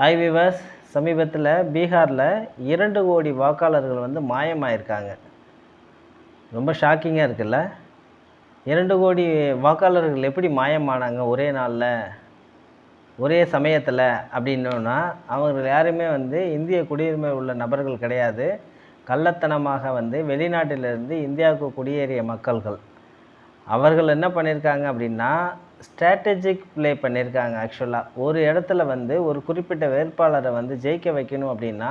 Hi விவாஸ் சமீபத்தில் பீகாரில் இரண்டு கோடி வாக்காளர்கள் வந்து மாயமாயிருக்காங்க. ரொம்ப ஷாக்கிங்காக இருக்குல்ல? இரண்டு கோடி வாக்காளர்கள் எப்படி மாயமானாங்க ஒரே நாளில்? ஒரே சமயத்தில் அப்படின்னோன்னா அவர்கள் யாருமே வந்து இந்திய குடியுரிமை உள்ள நபர்கள் கிடையாது. கள்ளத்தனமாக வந்து வெளிநாட்டிலிருந்து இந்தியாவுக்கு குடியேறிய மக்கள்கள். அவர்கள் என்ன பண்ணியிருக்காங்க அப்படின்னா ஸ்ட்ராட்டஜிக் ப்ளே பண்ணியிருக்காங்க ஆக்சுவலாக ஒரு இடத்துல வந்து ஒரு குறிப்பிட்ட வேட்பாளரை வந்து ஜெயிக்க வைக்கணும் அப்படின்னா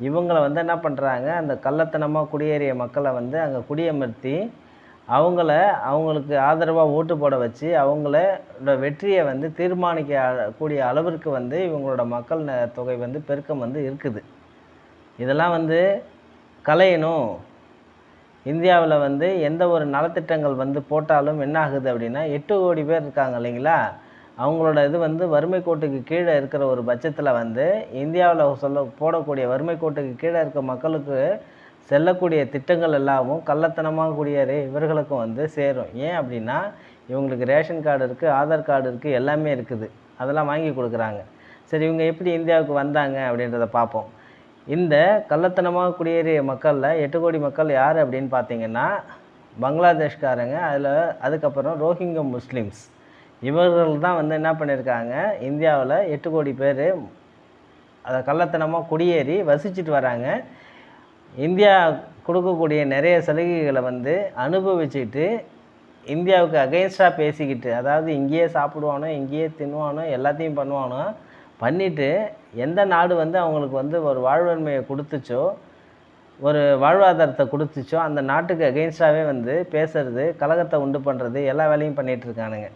இவங்களை வந்து என்ன பண்ணுறாங்க அந்த கள்ளத்தனமாக குடியேறிய மக்களை வந்து அங்கே குடியமர்த்தி அவங்கள அவங்களுக்கு ஆதரவாக ஓட்டு போட வச்சு அவங்களோட வெற்றியை வந்து தீர்மானிக்க கூடிய அளவிற்கு வந்து இவங்களோட மக்கள் தொகை வந்து பெருக்கம் வந்து இருக்குது. இதெல்லாம் வந்து கலையணும். இந்தியாவில் வந்து எந்த ஒரு நலத்திட்டங்கள் வந்து போட்டாலும் என்ன ஆகுது அப்படின்னா எட்டு கோடி பேர் இருக்காங்க இல்லைங்களா? அவங்களோட இது வந்து வறுமை கோட்டுக்கு கீழே இருக்கிற ஒரு பட்சத்தில் வந்து இந்தியாவில் சொல்ல போடக்கூடிய வறுமை கோட்டுக்கு கீழே இருக்க மக்களுக்கு செல்லக்கூடிய திட்டங்கள் எல்லாமும் கள்ளத்தனமாக கூடிய இவர்களுக்கும் வந்து சேரும். ஏன் அப்படின்னா இவங்களுக்கு ரேஷன் கார்டு இருக்குது ஆதார் கார்டு இருக்குது எல்லாமே இருக்குது. அதெல்லாம் வாங்கி கொடுக்குறாங்க. சரி இவங்க எப்படி இந்தியாவுக்கு வந்தாங்க அப்படின்றத பார்ப்போம். இந்த கள்ளத்தனமாக குடியேறிய மக்களில் எட்டு கோடி மக்கள் யார் அப்படின்னு பார்த்தீங்கன்னா பங்களாதேஷ்காரங்க அதில் அதுக்கப்புறம் ரோஹிங்க முஸ்லீம்ஸ். இவர்கள் தான் வந்து என்ன பண்ணியிருக்காங்க இந்தியாவில் எட்டு கோடி பேர் அதை கள்ளத்தனமாக குடியேறி வசிச்சுட்டு வராங்க. இந்தியா கொடுக்கக்கூடிய நிறைய சலுகைகளை வந்து அனுபவிச்சுட்டு இந்தியாவுக்கு அகைன்ஸ்டாக பேசிக்கிட்டு அதாவது இங்கேயே சாப்பிடுவானோ இங்கேயே தின்னுவானோ எல்லாத்தையும் பண்ணுவானோ பண்ணிவிட்டு எந்த நாடு வந்து அவங்களுக்கு வந்து ஒரு வாழ்வன்மையை கொடுத்துச்சோ ஒரு வாழ்வாதாரத்தை கொடுத்துச்சோ அந்த நாட்டுக்கு அகெயின்ஸ்டாகவே வந்து பேசுறது கலகத்தை உண்டு பண்ணுறது எல்லா வேலையும் பண்ணிகிட்ருக்கானுங்க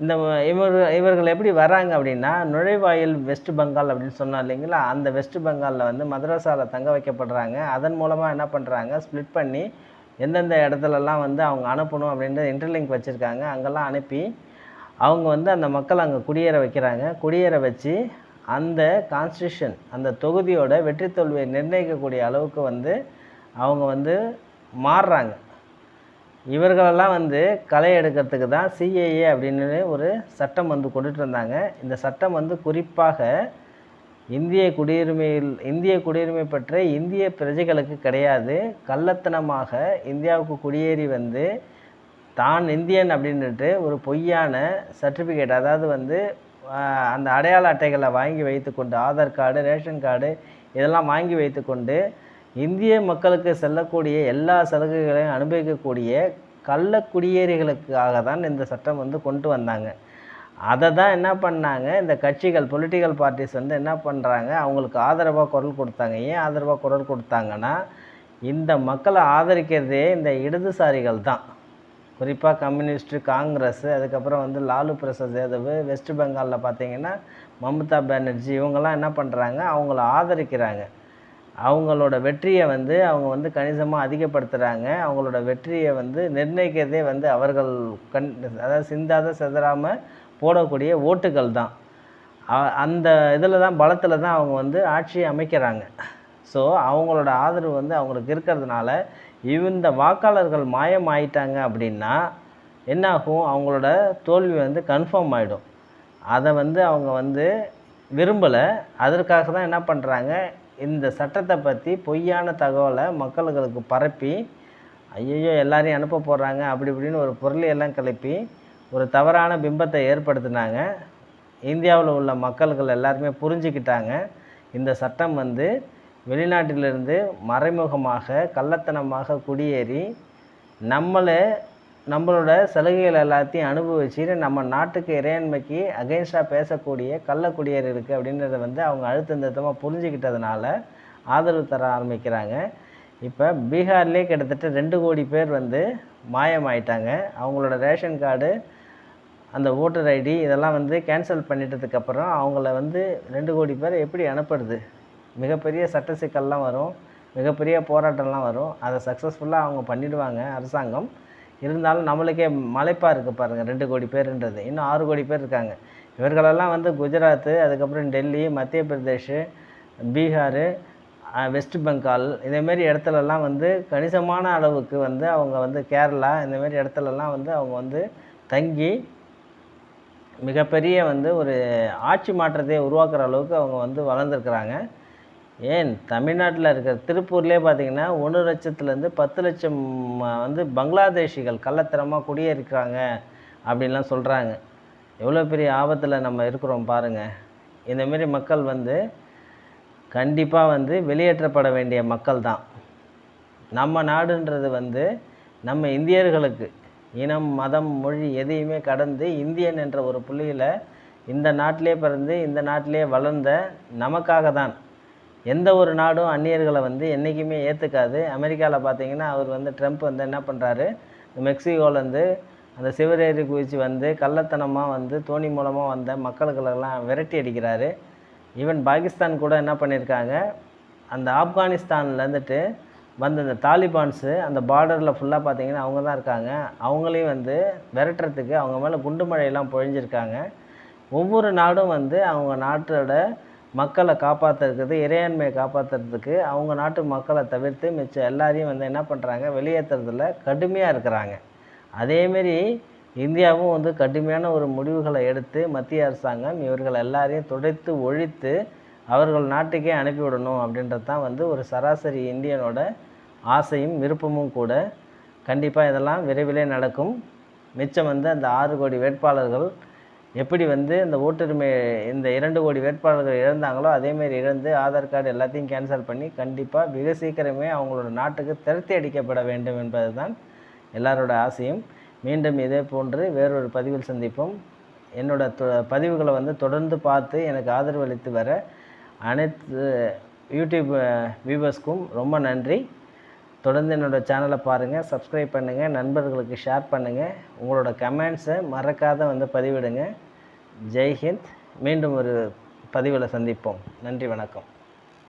இந்த இவர்கள் இவர் இவர்கள் எப்படி வராங்க அப்படின்னா நுழைவாயில் வெஸ்ட் பெங்கால் அப்படின்னு சொன்னார் இல்லைங்களா? அந்த வெஸ்ட் பெங்காலில் வந்து மதரசாவில் தங்க வைக்கப்படுறாங்க. அதன் மூலமாக என்ன பண்ணுறாங்க ஸ்ப்ளிட் பண்ணி எந்தெந்த இடத்துலலாம் வந்து அவங்க அனுப்பணும் அப்படின்ற இன்டர்லிங்க் வச்சுருக்காங்க. அங்கெல்லாம் அனுப்பி அவங்க வந்து அந்த மக்கள் அங்கே குடியேற வைக்கிறாங்க. குடியேற வச்சு அந்த கான்ஸ்டியூஷன் அந்த தொகுதியோட வெற்றி தோல்வியை நிர்ணயிக்கக்கூடிய அளவுக்கு வந்து அவங்க வந்து மாறுறாங்க. இவர்களெல்லாம் வந்து களை எடுக்கிறதுக்கு தான் சிஏஏ அப்படின்னு ஒரு சட்டம் வந்து கொண்டுட்டு இருந்தாங்க. இந்த சட்டம் வந்து குறிப்பாக இந்திய குடியுரிமையில் இந்திய குடியுரிமை பற்றி இந்திய பிரஜைகளுக்கு கிடையாது. கள்ளத்தனமாக இந்தியாவுக்கு குடியேறி வந்து தான் இந்தியன் அப்படின்னுட்டு ஒரு பொய்யான சர்டிஃபிகேட் அதாவது வந்து அந்த அடையாள அட்டைகளை வாங்கி வைத்துக்கொண்டு ஆதார் கார்டு ரேஷன் கார்டு இதெல்லாம் வாங்கி வைத்துக்கொண்டு இந்திய மக்களுக்கு செல்லக்கூடிய எல்லா சலுகைகளையும் அனுபவிக்கக்கூடிய கள்ள குடியேறிகளுக்காக தான் இந்த சட்டம் வந்து கொண்டு வந்தாங்க. அதை தான் என்ன பண்ணாங்க? இந்த கட்சிகள் பொலிட்டிக்கல் பார்ட்டிஸ் வந்து என்ன பண்ணுறாங்க அவங்களுக்கு ஆதரவாக குரல் கொடுத்தாங்க. ஏன் ஆதரவாக குரல் கொடுத்தாங்கன்னா இந்த மக்களை ஆதரிக்கிறதே இந்த இடதுசாரிகள் தான். குறிப்பாக கம்யூனிஸ்ட்டு காங்கிரஸ் அதுக்கப்புறம் வந்து லாலு பிரசாத் யாதவ் வெஸ்ட் பெங்காலில் பார்த்தீங்கன்னா மம்தா பானர்ஜி இவங்கெல்லாம் என்ன பண்ணுறாங்க அவங்கள ஆதரிக்கிறாங்க. அவங்களோட வெற்றியை வந்து அவங்க வந்து கணிசமாக அதிகப்படுத்துகிறாங்க அவங்களோட வெற்றியை வந்து நிர்ணயிக்கிறதே வந்து அவர்கள் கண் அதாவது சிந்தாத சிதறாமல் போடக்கூடிய ஓட்டுகள் தான். அந்த இதில் தான் பலத்தில் தான் அவங்க வந்து ஆட்சியை அமைக்கிறாங்க. ஸோ அவங்களோட ஆதரவு வந்து அவங்களுக்கு இருக்கிறதுனால இந்த வாக்காளர்கள் மாயம் ஆயிட்டாங்க அப்படின்னா என்னாகும்? அவங்களோட தோல்வி வந்து கன்ஃபார்ம் ஆகிடும் அதை வந்து அவங்க வந்து விரும்பலை. அதற்காக தான் என்ன பண்ணுறாங்க இந்த சட்டத்தை பற்றி பொய்யான தகவலை மக்களுக்கு பரப்பி ஐயையோ எல்லாரையும் அனுப்ப போடுறாங்க அப்படி இப்படின்னு ஒரு பொருளையெல்லாம் கிளப்பி ஒரு தவறான பிம்பத்தை ஏற்படுத்தினாங்க. இந்தியாவில் உள்ள மக்கள்கள் எல்லாருமே புரிஞ்சுக்கிட்டாங்க. இந்த சட்டம் வந்து வெளிநாட்டிலிருந்து மறைமுகமாக கள்ளத்தனமாக குடியேறி நம்மளை நம்மளோட சலுகைகள் எல்லாத்தையும் அனுபவிச்சுட்டு நம்ம நாட்டுக்கு இறையாண்மைக்கு அகெயின்ஸ்டாக பேசக்கூடிய கள்ள இருக்குது அப்படின்றத வந்து அவங்க அழுத்தந்தமாக புரிஞ்சுக்கிட்டதுனால ஆதரவு தர ஆரம்பிக்கிறாங்க. இப்போ பீகார்லேயே கிட்டத்தட்ட ரெண்டு கோடி பேர் வந்து மாயமாயிட்டாங்க. அவங்களோட ரேஷன் கார்டு அந்த ஓட்டர் ஐடி இதெல்லாம் வந்து கேன்சல் பண்ணிட்டதுக்கப்புறம் அவங்கள வந்து ரெண்டு கோடி பேர் எப்படி அனுப்புறது? மிகப்பெரிய சட்ட சிக்கல்லாம் வரும். மிகப்பெரிய போராட்டம்லாம் வரும். அதை சக்ஸஸ்ஃபுல்லாக அவங்க பண்ணிடுவாங்க அரசாங்கம். இருந்தாலும் நம்மளுக்கே மலைப்பாக இருக்குது பாருங்கள் ரெண்டு கோடி பேருன்றது. இன்னும் ஆறு கோடி பேர் இருக்காங்க. இவர்களெல்லாம் வந்து குஜராத்து அதுக்கப்புறம் டெல்லி மத்திய பிரதேஷ் பீகார் வெஸ்ட் பெங்கால் இதேமாரி இடத்துலலாம் வந்து கணிசமான அளவுக்கு வந்து அவங்க வந்து கேரளா இந்தமாரி இடத்துலலாம் வந்து அவங்க வந்து தங்கி மிகப்பெரிய வந்து ஒரு ஆட்சி மாற்றத்தை உருவாக்குற அளவுக்கு அவங்க வந்து வளர்ந்துருக்குறாங்க. ஏன் தமிழ்நாட்டில் இருக்கிற திருப்பூர்லேயே பார்த்தீங்கன்னா ஒன்று லட்சத்துலேருந்து பத்து லட்சம் வந்து பங்களாதேஷிகள் கள்ளத்தனமாக குடியேறிக்கிறாங்க அப்படின்லாம் சொல்கிறாங்க எவ்வளோ பெரிய ஆபத்தில் நம்ம இருக்கிறோம் பாருங்கள் இந்தமாரி மக்கள் வந்து கண்டிப்பாக வந்து வெளியேற்றப்பட வேண்டிய மக்கள் தான். நம்ம நாடுன்றது வந்து நம்ம இந்தியர்களுக்கு இனம் மதம் மொழி எதையுமே கடந்து இந்தியன் என்ற ஒரு புள்ளியில் இந்த நாட்டிலே பிறந்து இந்த நாட்டிலே வளர்ந்த நமக்காக தான். எந்த ஒரு நாடும் அந்நியர்களை வந்து என்றைக்குமே ஏற்றுக்காது அமெரிக்காவில் பார்த்தீங்கன்னா அவர் வந்து ட்ரம்ப் வந்து என்ன பண்ணுறாரு மெக்சிகோலேருந்து அந்த சிவரேறி குதிச்சு வந்து கள்ளத்தனமாக வந்து தோணி மூலமாக வந்த மக்களுக்கெல்லாம் விரட்டி அடிக்கிறாரு. ஈவன் பாகிஸ்தான் கூட என்ன பண்ணியிருக்காங்க அந்த ஆப்கானிஸ்தான்லேருந்துட்டு வந்த இந்த தாலிபான்ஸு அந்த பார்டரில் ஃபுல்லாக பார்த்தீங்கன்னா அவங்க தான் இருக்காங்க. அவங்களையும் வந்து விரட்டுறதுக்கு அவங்க மேலே குண்டு மழையெல்லாம் பொழிஞ்சிருக்காங்க. ஒவ்வொரு நாடும் வந்து அவங்க நாட்டோட மக்களை காப்பாற்றுறதுக்கு இறையாண்மையை காப்பாற்றுறதுக்கு அவங்க நாட்டு மக்களை தவிர்த்து மிச்சம் எல்லாரையும் வந்து என்ன பண்ணுறாங்க வெளியேற்றுறதுல கடுமையாக இருக்கிறாங்க. அதேமாரி இந்தியாவும் வந்து கடுமையான ஒரு முடிவுகளை எடுத்து மத்திய அரசாங்கம் இவர்கள் எல்லாரையும் துடைத்து ஒழித்து அவர்கள் நாட்டுக்கே அனுப்பிவிடணும் அப்படின்றது தான் வந்து ஒரு சராசரி இந்தியனோட ஆசையும் விருப்பமும் கூட. கண்டிப்பாக இதெல்லாம் விரைவிலே நடக்கும். மிச்சம் வந்து அந்த ஆறு கோடி வேட்பாளர்கள் எப்படி வந்து இந்த ஓட்டுரிமை இந்த இரண்டு கோடி வேட்பாளர்கள் இழந்தாங்களோ அதேமாரி இழந்து ஆதார் கார்டு எல்லாத்தையும் கேன்சல் பண்ணி கண்டிப்பாக மிக சீக்கிரமே அவங்களோட நாட்டுக்கு திரட்டி அடிக்கப்பட வேண்டும் என்பது தான் எல்லாரோட ஆசையும். மீண்டும் இதே போன்று வேறொரு பதிவில் சந்திப்போம். என்னோட தொ- பதிவுகளை வந்து தொடர்ந்து பார்த்து எனக்கு ஆதரவு அளித்து வர அனைத்து யூடியூப் வியூவர்ஸ்க்கும் ரொம்ப நன்றி. தொடர்ந்து என்னோட சேனலை பாருங்கள் சப்ஸ்கிரைப் பண்ணுங்கள் நண்பர்களுக்கு ஷேர் பண்ணுங்கள் உங்களோட கமெண்ட்ஸை மறக்காத வந்து பதிவிடுங்க. ஜெய்ஹிந்த். மீண்டும் ஒரு பதிவில் சந்திப்போம். நன்றி வணக்கம்.